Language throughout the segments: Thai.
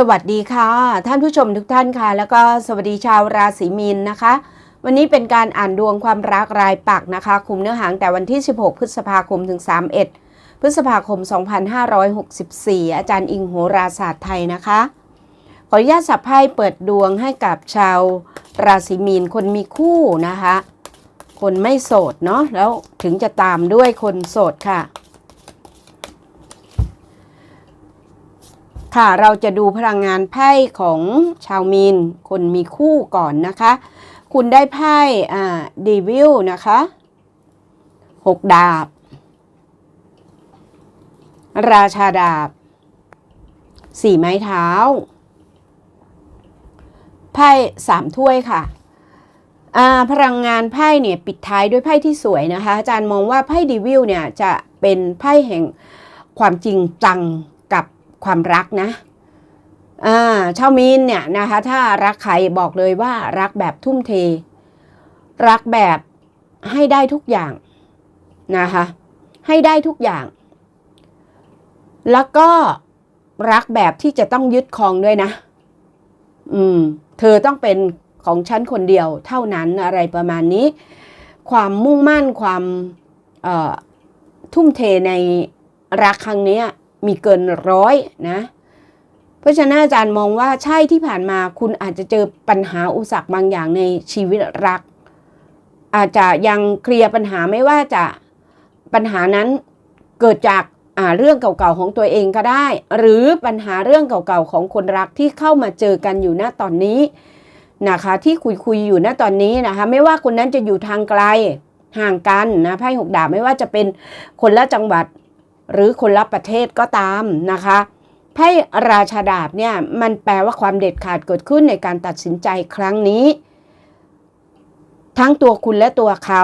สวัสดีค่ะ ท่านผู้ชมทุกท่านค่ะ แล้วก็สวัสดีชาวราศีมีนนะคะ วันนี้เป็นการอ่านดวงความรักรายปักนะคะ คุมเนื้อหางแต่วันที่ 16 พฤษภาคมถึง 31 พฤษภาคม 2564 อาจารย์อิงโหราศาสตร์ไทยนะคะ ขออนุญาตสับไพ่เปิดดวงให้กับชาวราศีมีนคนมีคู่นะคะ คนไม่โสดเนาะแล้วถึงจะตามด้วยคนโสดค่ะ ค่ะ เราจะดูพลังงานไพ่ของชาวมีน คนมีคู่ก่อนนะคะ คุณได้ไพ่อ่าดีวิลนะคะหกดาบ ราชาดาบสี่ไม้เท้า ไพ่สามถ้วยค่ะพลังงานไพ่เนี่ยปิดท้ายด้วยไพ่ที่สวยนะคะ อาจารย์มองว่าไพ่ดีวิลเนี่ยจะเป็นไพ่แห่งความจริงจัง ความรักนะอ่าชาวมีนเนี่ยนะคะถ้ารักใครบอกเลยว่ารักแบบทุ่มเท รักแบบให้ได้ทุกอย่างนะคะให้ได้ทุกอย่าง แล้วก็รักแบบที่จะต้องยึดครองด้วยนะ อืม เธอต้องเป็นของฉันคนเดียว เท่านั้นอะไรประมาณนี้ ความมุ่งมั่นความทุ่มเทในรักครั้งนี้ มีเกินร้อยนะ เพราะฉะนั้นอาจารย์มองว่าใช่ที่ผ่านมาคุณอาจจะเจอปัญหาอุปสรรคบางอย่างในชีวิตรัก อาจจะยังเคลียร์ปัญหาไม่ว่าจะปัญหานั้นเกิดจากาเรื่องเก่าๆของตัวเองก็ได้ หรือปัญหาเรื่องเก่าๆของคนรักที่เข้ามาเจอกันอยู่ณตอนนี้นะคะที่คุยคุยๆอยู่ณตอนนี้นะคะไม่ว่าคนนั้นจะอยู่ทางไกลห่างกันนะไพ่หกดาบไม่ว่าจะเป็นคนละจังหวัด หรือคนละประเทศก็ตามนะคะไพ่ราชาดาบเนี่ยมันแปลว่าความเด็ดขาดเกิดขึ้นในการตัดสินใจครั้งนี้ ทั้งตัวคุณและตัวเขา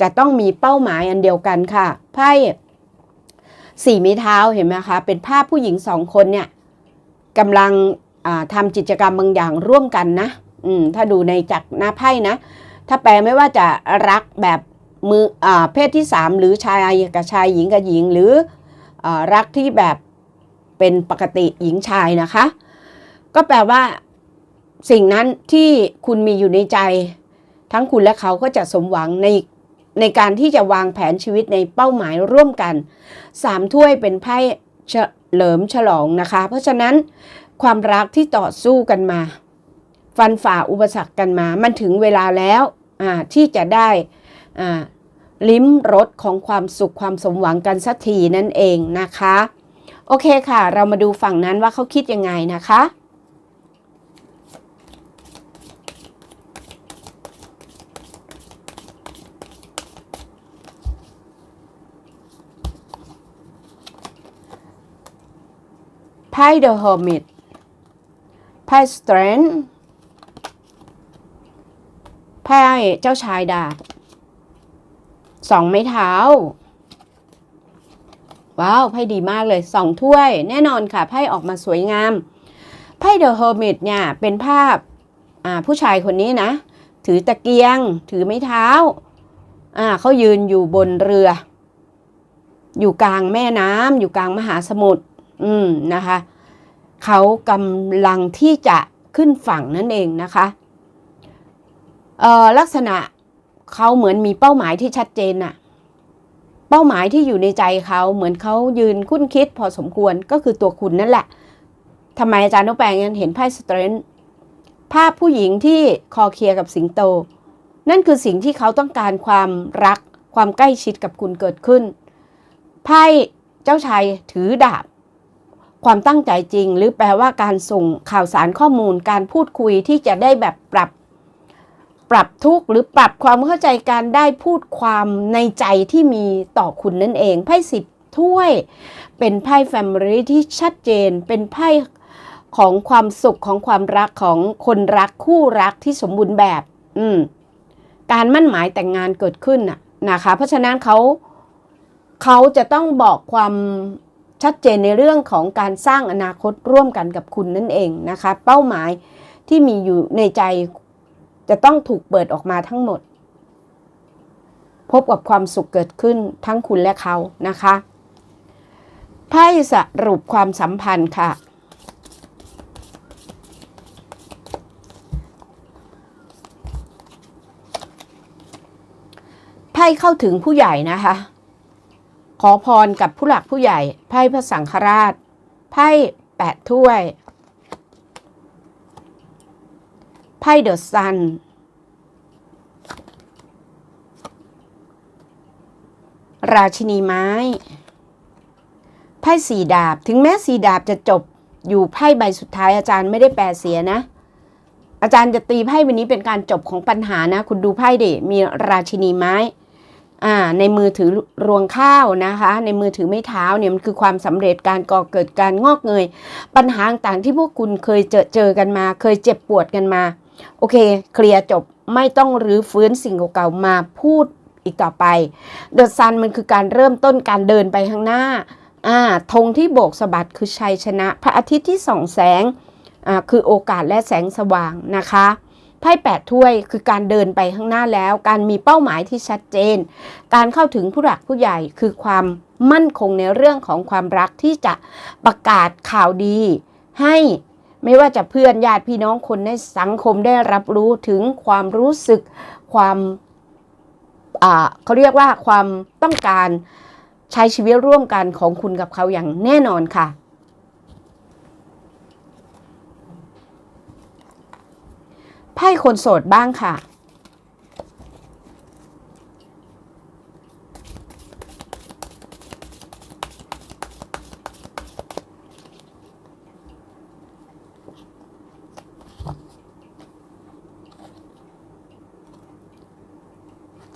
จะต้องมีเป้าหมายอันเดียวกันค่ะไพ่สี่ไม้เท้าเห็นไหมคะเป็นภาพผู้หญิงสองคนเนี่ยกำลังทำกิจกรรมบางอย่างร่วมกันนะ อืม ถ้าดูในจากหน้าไพ่นะ ถ้าแปลไม่ว่าจะรักแบบ มืออาเพศที่สามหรือชายกับชายหญิงกับหญิง หรืออารักที่แบบเป็นปกติหญิงชายนะคะ ก็แปลว่า สิ่งนั้นที่คุณมีอยู่ในใจ ทั้งคุณและเขาก็จะสมหวังในในการที่จะวางแผนชีวิตในเป้าหมายร่วมกันสามถ้วยเป็นไพ่เฉลิมฉลองนะคะ เพราะฉะนั้นความรักที่ต่อสู้กันมา ฟันฝ่าอุปสรรคกันมา มันถึงเวลาแล้วอ่าที่จะได้ ลิ้มรสของความสุขความสมหวังกันสักทีนั่นเองนะคะ โอเคค่ะ เรามาดูฝั่งนั้นว่าเขาคิดยังไงนะคะไพ่ The Hermit ไพ่ Strength ไพ่เจ้าชายดาบ สองไม้เท้า ว้าวไพ่ดีมากเลยสองถ้วย แน่นอนค่ะไพ่ออกมาสวยงามไพ่ The Hermit เนี่ยเป็นภาพผู้ชายคนนี้นะ ถือตะเกียง ถือไม้เท้าอ่าเขายืนอยู่บนเรือ อยู่กลางแม่น้ำอยู่กลางมหาสมุทรอืมนะคะเขากำลังที่จะขึ้นฝั่งนั่นเองนะคะเออลักษณะ เขาเหมือนมีเป้าหมายที่ชัดเจนน่ะ เป้าหมายที่อยู่ในใจเขาเหมือนเขายืนคุ้นคิดพอสมควรก็คือตัวคุณนั่นแหละทำไมอาจารย์นกแปลงยังเห็นไพ่สเตรนท์ภาพผู้หญิงที่คอเคลียร์กับสิงโต นั่นคือสิ่งที่เขาต้องการความรักความใกล้ชิดกับคุณเกิดขึ้น ไพ่เจ้าชายถือดาบ ความตั้งใจจริง หรือแปลว่าการส่งข่าวสารข้อมูลการพูดคุยที่จะได้แบบปรับ ปรับทุกข์หรือปรับความเข้าใจการได้พูดความในใจที่มีต่อคุณนั่นเอง ไพ่สิบถ้วย เป็นไพ่แฟมิลี่ที่ชัดเจน เป็นไพ่ของความสุขของความรักของคนรักคู่รักที่สมบูรณ์แบบ อืม การมั่นหมายแต่งงานเกิดขึ้นน่ะนะคะ เพราะฉะนั้นเขาเขาจะต้องบอกความชัดเจนในเรื่องของการสร้างอนาคตร่วมกันกับคุณนั่นเองนะคะ เป้าหมายที่มีอยู่ในใจ จะต้องถูกเปิดออกมาทั้งหมด พบกับความสุขเกิดขึ้นทั้งคุณและเขานะคะไพ่สรุปความสัมพันธ์ค่ะ ไพ่เข้าถึงผู้ใหญ่นะคะ ขอพรกับผู้หลักผู้ใหญ่ ไพ่พระสังฆราช ไพ่แปดถ้วย ไพ่เดอะซันราชินีไม้ ไพ่สีดาบ ถึงแม้สีดาบจะจบอยู่ไพ่ใบสุดท้ายอาจารย์ไม่ได้แปลเสียนะ อาจารย์จะตีไพ่วันนี้เป็นการจบของปัญหานะ คุณดูไพ่ดิมีราชินีไม้อ่าในมือถือรวงข้าวนะคะ ในมือถือไม่เท้าเนี่ยมันคือความสำเร็จการก่อเกิดการงอกเงย ปัญหาต่างที่พวกคุณเคยเจอเจอกันมา เคยเจ็บปวดกันมา โอเค เคลียร์จบไม่ต้องรื้อฟื้นสิ่งเก่าๆมาพูดอีกต่อไป เดอะซันมันคือการเริ่มต้นการเดินไปข้างหน้าอ่าธงที่โบกสะบัดคือชัยชนะ พระอาทิตย์ที่ส่องแสงอ่าคือโอกาสและแสงสว่างนะคะไพ่แปดถ้วยคือการเดินไปข้างหน้าแล้ว การมีเป้าหมายที่ชัดเจน การเข้าถึงผู้หลักผู้ใหญ่คือความมั่นคงในเรื่องของความรักที่จะประกาศข่าวดี ให้ ไม่ว่าจะเพื่อนญาติพี่น้องคนในสังคมได้รับรู้ถึงความรู้สึกความเขาเรียกว่าความต้องการใช้ชีวิตร่วมกันของคุณกับเขาอย่างแน่นอนค่ะ ไพ่คนโสดบ้างค่ะ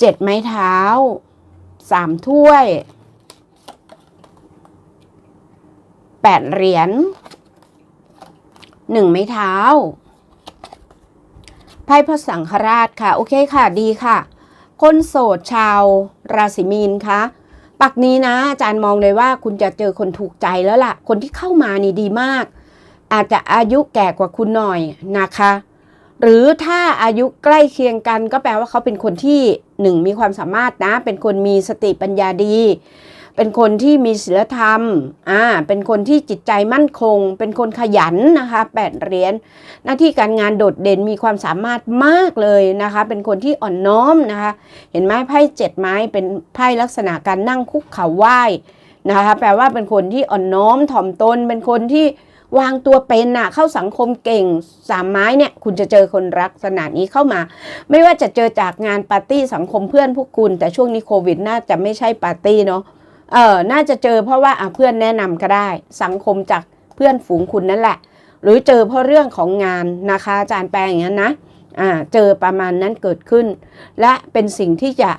จ็ดไม้เท้าสามถ้วยแปดเหรียญหนึ่งไม้เท้าไพ่พระสังฆราชค่ะ โอเคค่ะดีค่ะ คนโสดชาวราศีมีนคะปักนี้นะอาจารย์มองเลยว่าคุณจะเจอคนถูกใจแล้วล่ะ คนที่เข้ามานี่ดีมาก อาจจะอายุแก่กว่าคุณหน่อยนะคะ หรือถ้าอายุใกล้เคียงกันก็แปลว่าเขาเป็นคนที่หนึ่งมีความสามารถนะ เป็นคนมีสติปัญญาดี เป็นคนที่มีศีลธรรมอ่าเป็นคนที่จิตใจมั่นคง เป็นคนขยันนะคะแปดเหรียญหน้าที่การงานโดดเด่นมีความสามารถมากเลยนะคะ เป็นคนที่อ่อนน้อมนะคะ เห็นไหมไพ่เจ็ดไม้เป็นไพ่ลักษณะการนั่งคุกเข่าไหว้นะคะแปลว่าเป็นคนที่อ่อนน้อมถ่อมตน เป็นคนที่ วางตัวเป็นน่ะเข้าสังคมเก่งสามไม้เนี่ยคุณจะเจอคนรักษณะนี้เข้ามา ไม่ว่าจะเจอจากงานปาร์ตี้สังคมเพื่อนพวกคุณ แต่ช่วงนี้โควิดน่าจะไม่ใช่ปาร์ตี้เนาะเออน่าจะเจอเพราะว่าอะเพื่อนแนะนำก็ได้ สังคมจากเพื่อนฝูงคุณนั่นแหละ หรือเจอเพราะเรื่องของงานนะคะอาจารย์แปลงอย่างนั้นนะอ่าเจอประมาณนั้นเกิดขึ้น และเป็นสิ่งที่จะ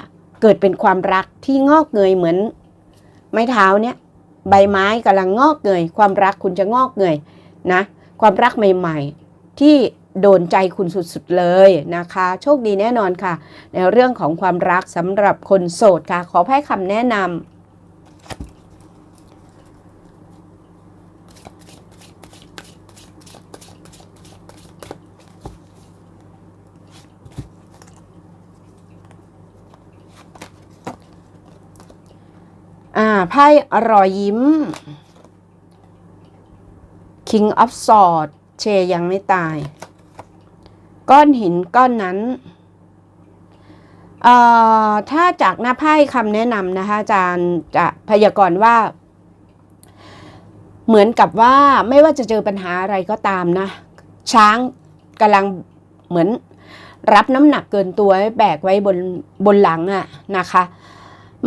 เกิดเป็นความรักที่งอกเงยเหมือนไม้เท้าเนี่ย ใบไม้กำลังงอกเงยความรักคุณจะงอกเงยนะความรักใหม่ ๆ ที่โดนใจคุณสุดๆเลยนะคะ โชคดีแน่นอนค่ะ ในเรื่องของความรักสำหรับคนโสดค่ะ ขอให้คำแนะนำ ไพ่รอยยิ้ม King of Swords เชยังไม่ตาย ก้อนหินก้อนนั้นเอ่อถ้าจากหน้าไพ่คำแนะนำนะคะอาจารย์จะพยากรณ์ว่า เหมือนกับว่าไม่ว่าจะเจอปัญหาอะไรก็ตามนะ ช้างกำลังเหมือนรับน้ำหนักเกินตัวแบกไว้บนบนหลังอะนะคะ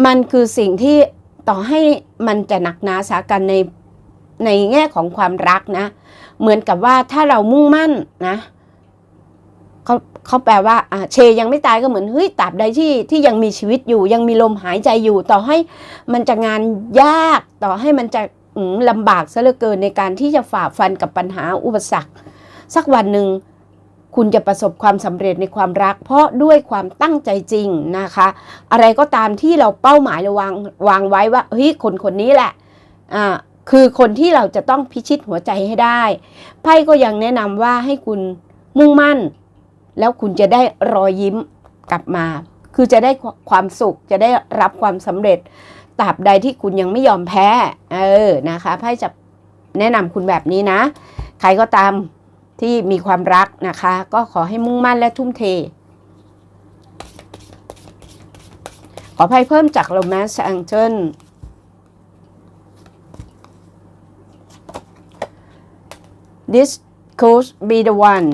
มันคือสิ่งที่ ต่อให้มันจะหนักหนาสากันในในแง่ของความรักนะ เหมือนกับว่าถ้าเรามุ่งมั่นนะเขาเขาแปลว่าอ่าเชยังไม่ตายก็เหมือนเฮ้ยตราบใดที่ที่ยังมีชีวิตอยู่ ยังมีลมหายใจอยู่ ต่อให้มันจะงานยากต่อให้มันจะลำบากซะเหลือเกินในการที่จะฝ่าฟันกับปัญหาอุปสรรค สักวันหนึ่ง คุณจะประสบความสำเร็จในความรัก เพราะด้วยความตั้งใจจริงนะคะ อะไรก็ตามที่เราเป้าหมายเราวางวางไว้ว่าเฮ้ยคนคนนี้แหละอ่าคือคนที่เราจะต้องพิชิตหัวใจให้ได้ไพ่ก็ยังแนะนำว่าให้คุณมุ่งมั่น แล้วคุณจะได้รอยยิ้มกลับมา คือจะได้ความสุขจะได้รับความสำเร็จตราบใดที่คุณยังไม่ยอมแพ้ เออนะคะไพ่จะแนะนำคุณแบบนี้นะ ใครก็ตาม ที่มีความรักนะคะ ก็ขอให้มุ่งมั่นและทุ่มเท ขอภัยเพิ่มจาก Romance Angel This could be the one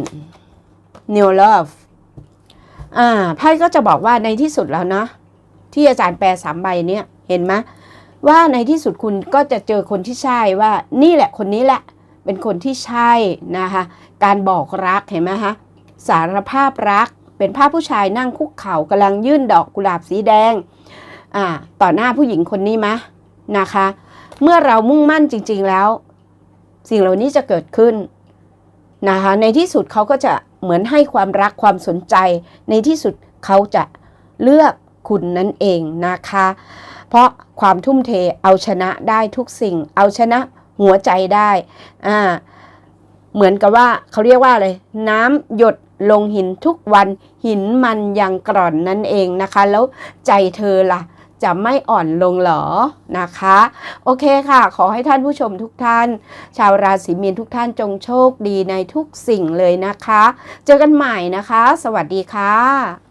New Love อ่าไพ่ก็จะบอกว่าในที่สุดแล้วเนาะที่อาจารย์แปลสามใบเนี้ยเห็นไหมว่าในที่สุดคุณก็จะเจอคนที่ใช่ว่านี่แหละคนนี้แหละ เป็นคนที่ใช่นะคะการบอกรักเห็นไหมคะสารภาพรักเป็นภาพผู้ชายนั่งคุกเข่ากำลังยื่นดอกกุหลาบสีแดงอ่าต่อหน้าผู้หญิงคนนี้มะนะคะ เมื่อเรามุ่งมั่นจริง ๆแล้ว สิ่งเหล่านี้จะเกิดขึ้นนะคะในที่สุดเขาก็จะเหมือนให้ความรักความสนใจ ในที่สุดเขาจะเลือกคุณนั่นเองนะคะ เพราะความทุ่มเทเอาชนะได้ทุกสิ่งเอาชนะ หัวใจได้อ่าเหมือนกับว่าเขาเรียกว่าอะไรน้ำหยดลงหินทุกวันหินมันยังกร่อนนั่นเองนะคะ แล้วใจเธอล่ะ จะไม่อ่อนลงหรอนะคะ โอเคค่ะ ขอให้ท่านผู้ชมทุกท่าน ชาวราศีมีนทุกท่านจงโชคดีในทุกสิ่งเลยนะคะ เจอกันใหม่นะคะ สวัสดีค่ะ